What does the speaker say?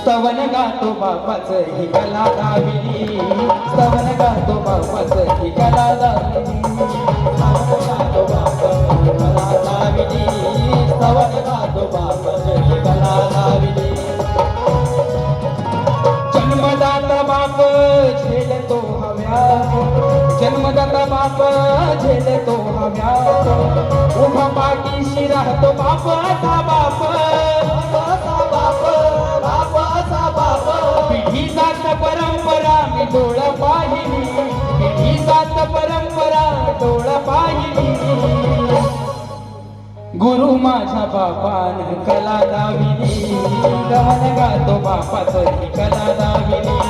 स्तवन गातो बापाच ही कला दाविली स्तवन गातो बापाच ही कला दाविली स्तवन गातो बापाच ही कला दाविली स्तवन गातो बापाच ही कला दाविली जन्मदाता बाप झेल तो हव्या. जन्मदाता बाप झेल तो हव्या. राहतो बाप असा बाप. असा बाप पिढी जात परंपरा मी डोळ पाहिली. पिढी जात परंपरा डोळ पाहिली. गुरु माझ्या बापान कला दाविली. गमन गातो बापाच कला दाविली.